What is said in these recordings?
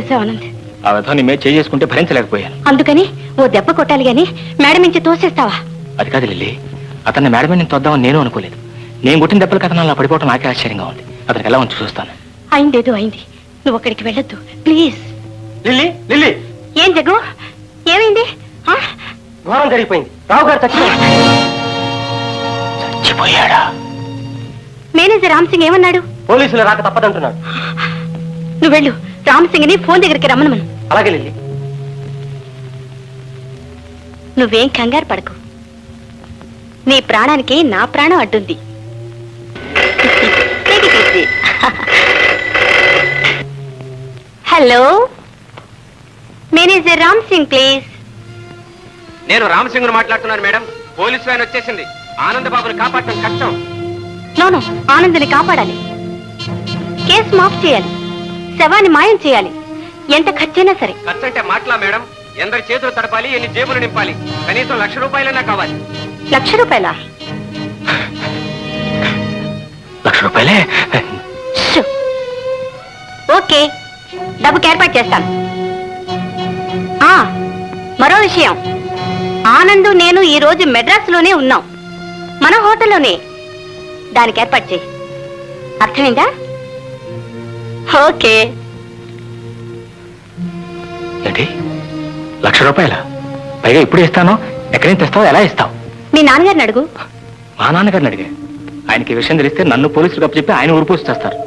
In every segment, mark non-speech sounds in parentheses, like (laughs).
చేసావు ఆనంద్ ఆ విధాన్ని మే చేసుకుంటే భరించలేకపోయాను. అందుకని ఓ దెబ్బ కొట్టాలి గాని మేడం నుంచి తోసేస్తావా? అది కాదు లిల్లీ. అతన్ని మేడమే నేను తొద్దామని నేను అనుకోలేదు. నేను కొట్టిన దెబ్బలకి అతను అలా పడిపోవడం నాకే ఆశ్చర్యంగా ఉంది. అతనికి ఎలా ఉంచి చూస్తాను. అయిందేదో అయింది. నువ్వు అక్కడికి వెళ్ళొద్దు. ప్లీజ్. Lily Lily. ఏం జగ్గు? ఏమైంది? ఘోరం జరిగిపోయింది రావు గారు చచ్చిపోయాడా? మేనేజర్ రామ్ సింగ్ ఏమన్నాడు? పోలీసులు రాక తప్పదంటున్నాడు నువ్వు వెళ్ళు. రామ్ సింగ్ని ఫోన్ దగ్గరికి రమ్మను అలాగే లిల్లీ. నువ్వేం కంగారు పడకు. నీ ప్రాణానికి నా ప్రాణం అడ్డుంది. Hello manager Ram Singh please నేను రామసింగ్ను మాట్లాడుతున్నాను మేడం. పోలీస్ వ్యాన్ వచ్చేసింది. ఆనందబాబుని కాపాడటం కష్టం. నోను ఆనందని కాపాడాలి. కేసు మాఫ్ చేయాలి. శవాన్ని మాయం చేయాలి. ఎంత ఖర్చైనా సరే. ఖర్చు అంటే మాటలా మేడం. ఎందరి చేతులు తడపాలి ఎన్ని జేబులు నింపాలి. కనీసం లక్ష రూపాయలైనా కావాలి. లక్ష రూపాయల? లక్ష రూపాయలే? ఓకే. డబ్బుకి ఏర్పాటు చేస్తాను. ఆ, మరో విషయం. ఆనంద్ నేను ఈ రోజు మెడ్రాస్లోనే ఉన్నాం. మన హోటల్లోనే. దానికి ఏర్పాటు చేయి. అర్థమైందా? ఓకే. ఏంటి? లక్ష రూపాయల? పైగా ఇప్పుడు ఇస్తాను. ఎక్కడి నుంచి తెస్తావు? ఎలా ఇస్తావు? మీ నాన్నగారిని అడుగు. మా నాన్నగారిని అడిగా. ఆయనకి విషయం తెలిస్తే నన్ను పోలీసులకు అప్పచెప్పి ఆయన ఊరిపోసి చేస్తారు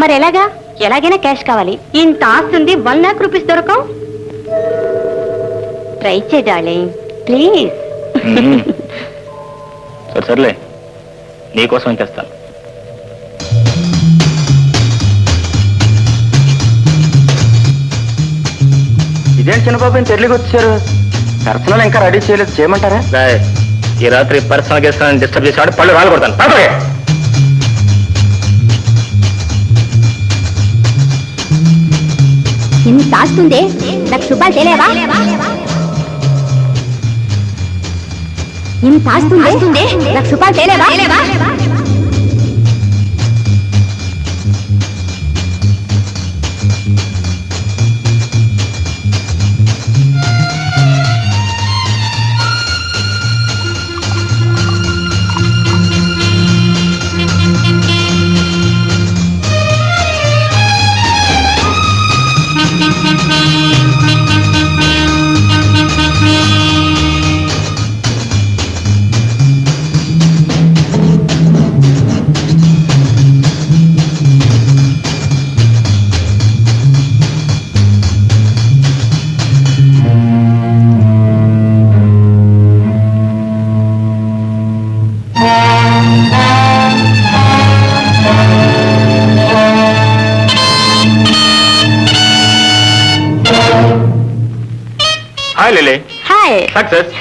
మరి ఎలాగా? ఎలాగైనా క్యాష్ కావాలి. ఇంత ఆస్తుంది వన్ లాక్ రూపీస్ దొరకవు? ట్రై చే డార్లింగ్. ప్లీజ్. సరే సర్లే. నీకోసం తెస్తాను. ఇదేం చిన్నబాబు ఇంత ఎర్లీకి వచ్చారు? పర్సనల్ ఇంకా రెడీ చేయలేదు. చేయమంటారా? ఈ రాత్రి పర్సనల్ గెస్ట్ డిస్టర్బ్ చేసేవాడు పళ్ళు రాలు కొడతాను. ఇంత ఆస్తుందే లక్ష రూపాయలు తెలియవా? ఇంత ఆస్తుందే లక్ష రూపాయలు తెలియవా?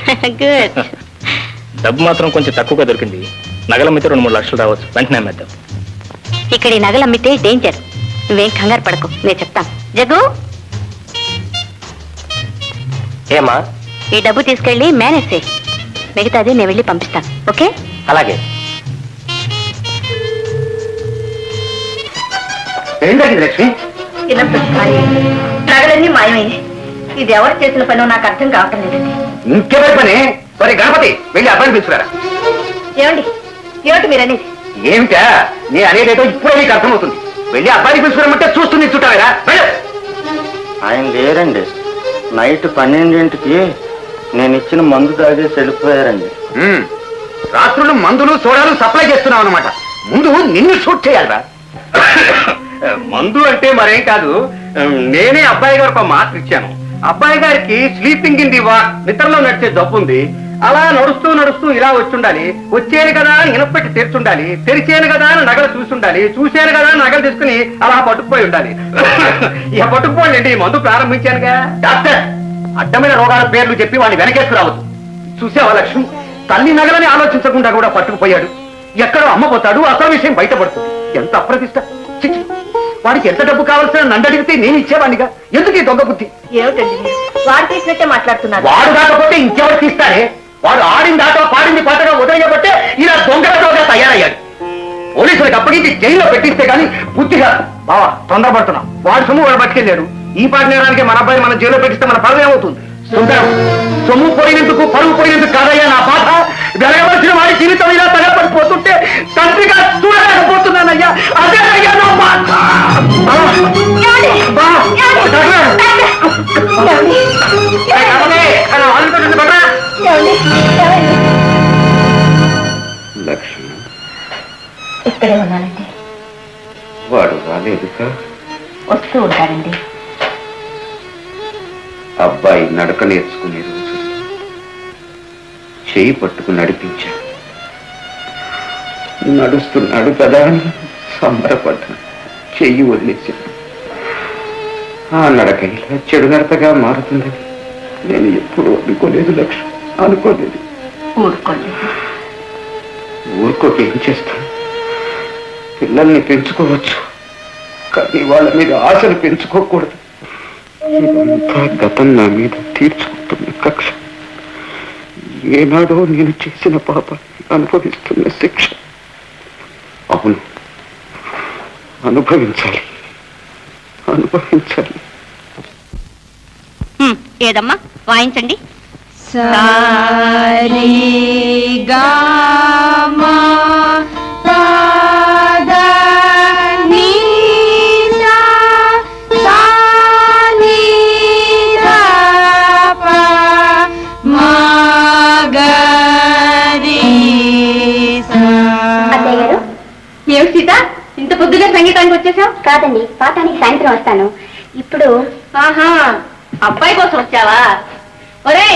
(laughs) గుడ్ డబ్బు మాత్రం కొంచెం తక్కువగా దొరికింది. నగలమ్మితే రెండు మూడు లక్షలు రావచ్చు. వెంటనే అమ్మేద్దాం. ఇక్కడ ఈ నగలు అమ్మితే డేంజర్ నువ్వేం కంగారు పడకు. నేను చెప్తాను. జగ్గు! ఏమా? ఈ డబ్బు తీసుకెళ్ళి మేనేజ్ చేయి. మిగతాది నేను వెళ్ళి పంపిస్తాను. ఓకే? అలాగే. ఏంటండి లక్ష్మి? నగలన్నీ మాయమైంది ఇది ఎవరు చేసిన పనో నాకు అర్థం కావటం లేదండి. ఇంకెవరి పని? సరే గణపతి వెళ్ళి అబ్బాయిని తీసుకురా ఏమండి? ఏమిటి మీరు అనేది? ఏమిటా? నీ అనేదేదో ఇప్పుడే నీకు అర్థమవుతుంది. వెళ్ళి అబ్బాయిని తీసుకురమ్మంటే చూస్తుంది చుట్టావేరా ఆయన లేరండి. నైట్ పన్నెండింటికి నేను ఇచ్చిన మందు తాగేసి వెళ్ళిపోయారండి. రాత్రులు మందులు సోడాలు సప్లై చేస్తున్నావు అనమాట ముందు నిన్ను షూట్ చేయాలరా. మందు అంటే మరేం కాదు. నేనే అబ్బాయి గారికి ఒక మాట ఇచ్చాను అబ్బాయి గారికి స్లీపింగ్ ఇన్ ది వాక్ నిద్రలో నడిచే జబ్బు ఉంది. అలా నడుస్తూ నడుస్తూ ఇలా వచ్చుండాలి. వచ్చేను కదా అని ఇనపెట్టి తెరిచుండాలి. తెరిచేను కదా అని నగలు చూసుండాలి. చూశాను కదా అని నగలు తీసుకుని అలా పట్టుకుపోయి ఉండాలి. (coughs) ఇక పట్టుకుపోండి మందు ప్రారంభించానుగా. డాక్టర్ అడ్డమైన రోగాల పేర్లు చెప్పి వాడిని వెనకేసుకు రావద్దు. చూసావా లక్ష్మి? తల్లి నగలని ఆలోచించకుండా కూడా పట్టుకుపోయాడు. ఎక్కడో అమ్మపోతాడు అసలు విషయం బయటపడుతుంది. ఎంత అప్రతిష్ట. వాడికి ఎంత డబ్బు కావాల్సిన నన్ను అడిగితే నేను ఇచ్చేవాడిగా ఎందుకు ఈ దొంగ బుద్ధి? ఏమిటండి? వాడు తీసినట్టే మాట్లాడుతున్నారు వాడు కాకపోతే ఇంకెవరు తీస్తారే? వాడు ఆడింది ఆట పాడింది పాటగా వదిలేయబట్టే ఇలా దొంగలతోగా తయారయ్యాడు. పోలీసులకు అప్పగించి జైల్లో పెట్టిస్తే గాని బుద్ధిగా బావా తొందరపడుతున్నాం. వాడు సొమ్ము వాడు పట్టుకెళ్ళాడు ఈ పాట నేరానికి మన అబ్బాయి మన జైల్లో పెట్టిస్తే మన పరువు ఏమవుతుంది? సుందరం సొమ్ము పోయినందుకు పరువు పోయినందుకు కాదయ్యా నా బాధ. వెలగవలసిన వాడి జీవితం ఇలా తగలబడిపోతుంటే తండ్రిగా చూడలేకపోతున్నానయ్యా. అదే అయ్యా నా బాబా. లక్ష్మి. ఇక్కడే ఉన్నానండి. వాడు రాలేదుగా వస్తూ ఉంటారండి అబ్బాయి నడక నేర్చుకునే రోజు చేయి పట్టుకు నడిపించాను నడుస్తున్నాడు కదా అని సంబరపడ్డాను. చెయ్యి వదిలేశాను. ఆ నడక ఇలా చెడు నడతగా మారుతుందని నేను ఎప్పుడూ అనుకోలేదు లక్ష్మి. అనుకోలేదు. ఊరుకోక ఏం చేస్తాను పిల్లల్ని పెంచుకోవచ్చు. కానీ వాళ్ళ మీద ఆశలు పెంచుకోకూడదు. ఇదంతా గతం నా మీద కక్ష ఏనాడో నేను చేసిన పాపాన్ని అనుభవిస్తున్న శిక్ష. అవును. అనుభవించాలి. అనుభవించాలి. హ్మ్, ఏదమ్మా? వాయించండి. అత్తయ్య కాదండి పాఠానికి సాయంత్రం వస్తాను. ఇప్పుడు ఆహా అబ్బాయి కోసం వచ్చావా? ఒరే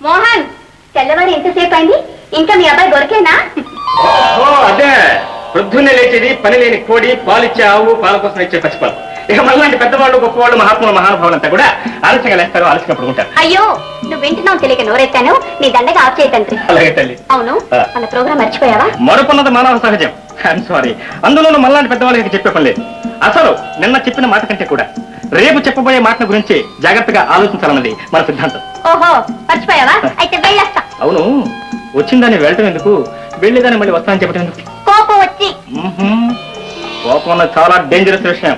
మోహన్! తెల్లవారు ఎంతసేపు అయింది? ఇంకా మీ అబ్బాయి దొరికేనా? ఓ అదే. వృద్ధున్నే లేచేది పని లేని కోడి పాలిచ్చే ఆవు పాల కోసం ఇచ్చే పసిపాలు. ఇక మనలాంటి పెద్దవాళ్ళు గొప్పవాళ్ళు మహాత్ములు మహానుభావులంతా కూడా ఆలస్యంగా లేస్తారు ఆలస్యంగా పడుకుంటారు. అయ్యో నువ్వు వింటున్నావు తెలియక నోరెత్తాను. నీ దండగా ఆఫ్ చేయతండ్రి అలాగే తల్లి. అవును ఆ. మన ప్రోగ్రామ్ మర్చిపోయావా? మరొకన్నది మానవ సహజం. ఐఎమ్ సారీ అందులోనూ మనలాంటి పెద్దవాళ్ళకి చెప్పే పని లేదు. అసలు నిన్న చెప్పిన మాట కంటే కూడా రేపు చెప్పబోయే మాటల గురించి జాగ్రత్తగా ఆలోచించాలన్నది మన సిద్ధాంతం. ఓహో మర్చిపోయావా? అయితే వెళ్ళొస్తా. అవును వచ్చిందని వెళ్ళటం ఎందుకు? వెళ్ళేదాన్ని మళ్ళీ వస్తానని చెప్పడం ఎందుకు? కోపం వచ్చి. కోపం అన్నది చాలా డేంజరస్ విషయం.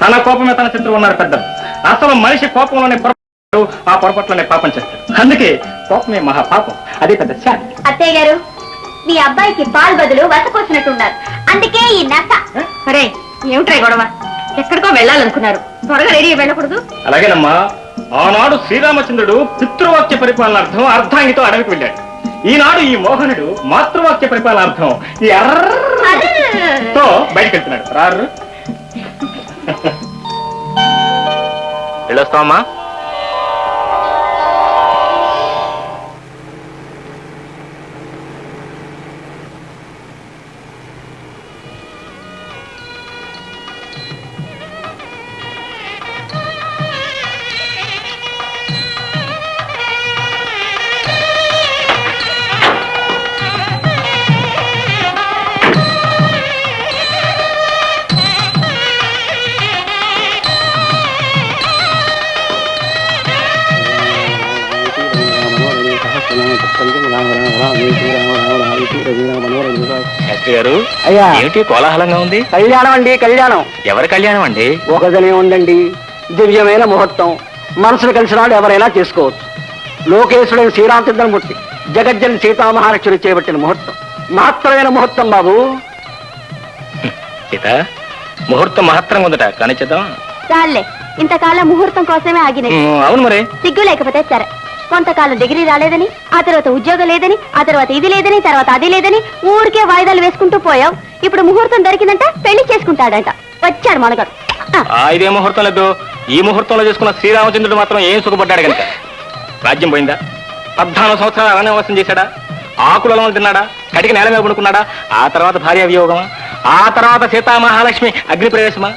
తన కోపమే తన శత్రువు ఉన్నారు పెద్దలు. అసలు మనిషి కోపంలోనే పొరపాటు ఆ పొరపాట్లోనే పాపం చేస్తాడు. అందుకే కోపమే మహా పాపం అదే పెద్ద శాంతి అత్తయ్య గారు మీ అబ్బాయికి పాలు బదులు వసపోసినట్టున్నారు అందుకే ఈ నస. సరే ఏమిట్రా గొడవ? ఎక్కడికో వెళ్ళాలనుకున్నారు. త్వరగా రెడీ వెళ్ళకూడదు? అలాగేనమ్మా ఆనాడు శ్రీరామచంద్రుడు పితృవాక్య పరిపాలనార్థం అర్ధాంగితో అడవికి వెళ్ళాడు. ఈనాడు ఈ మోహనుడు మాతృవాక్య పరిపాలనార్థం ఈ అర్రతో బయటకు వెళ్తున్నాడు రారు. (laughs) వెళ్ళొస్తామా శాస్త్రి గారు అయ్యా. ఏమిటి కోలాహలంగా ఉంది? కళ్యాణం అండి కళ్యాణం. ఎవరి కళ్యాణం అండి? ఒకదనే ఉందండి దివ్యమైన ముహూర్తం. మనసులు కలిసిన వాళ్ళు ఎవరైనా చేసుకోవచ్చు. లోకేశుడైన శ్రీరామచంద్రమూర్తి జగజ్జన సీతామహాలక్ష్మి చేపట్టిన ముహూర్తం. మహత్తరమైన ముహూర్తం బాబు. సీత ముహూర్తం మహత్తరంగా ఉందట కానీ చేద్దాం చాలే ఇంతకాలం ముహూర్తం కోసమే ఆగినది. ఉమ్, అవును మరి. సిగ్గు లేకపోతే సరే. కొంతకాలం డిగ్రీ రాలేదని ఆ తర్వాత ఉద్యోగం లేదని ఆ తర్వాత ఇది లేదని తర్వాత అది లేదని ఊరికే వాయిదాలు వేసుకుంటూ పోయావు. ఇప్పుడు ముహూర్తం దొరికిందంట పెళ్ళి చేసుకుంటాడంట. వచ్చాడు మనగాడు. ఆ, ఆ ఇదే ముహూర్తం లేదు ఈ ముహూర్తంలో చేసుకున్న శ్రీరామచంద్రుడు మాత్రం ఏం సుఖపడ్డాడు కనుక? రాజ్యం పోయిందా? పద్నాలుగు సంవత్సరాలు అరణ్యవాసం చేశాడా? ఆకులలో తిన్నాడా? కటికి నేల మీద పడుకున్నాడా? ఆ తర్వాత భార్య వియోగమా? ఆ తర్వాత సీతా మహాలక్ష్మి అగ్ని ప్రవేశమా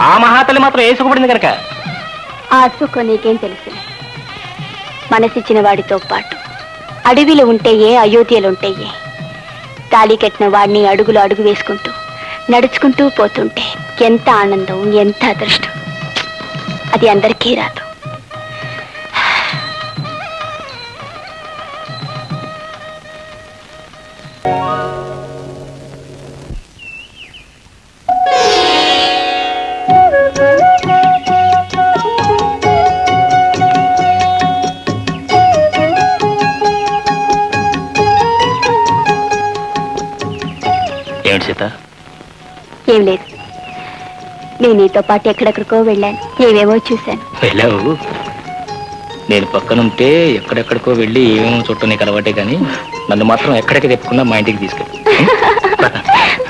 ఆ మహాతల్లి మాత్రం ఏం సుఖపడింది కనుక? ఆ సుఖం నీకేం తెలుసు. మనసిచ్చిన వాడితో పాటు. అడవిలో ఉంటే ఏ అయోధ్యలో తాళి కట్టిన వాడిని అడుగులు అడుగు వేసుకుంటూ నడుచుకుంటూ పోతుంటే ఎంత ఆనందం ఎంత అదృష్టం. అది అందరికీ రాదు. ఏం లేదు. నేను నీతో పాటు ఎక్కడెక్కడికో వెళ్ళాను. ఏవేవో చూశాను. వెళ్ళావు? నేను పక్కనుంటే ఎక్కడెక్కడికో వెళ్ళి ఏమేమో చుట్టూ నీకు అలవాటే కానీ నన్ను మాత్రం ఎక్కడికి తెప్పకుండా మా ఇంటికి తీసుకెళ్ళి. (laughs)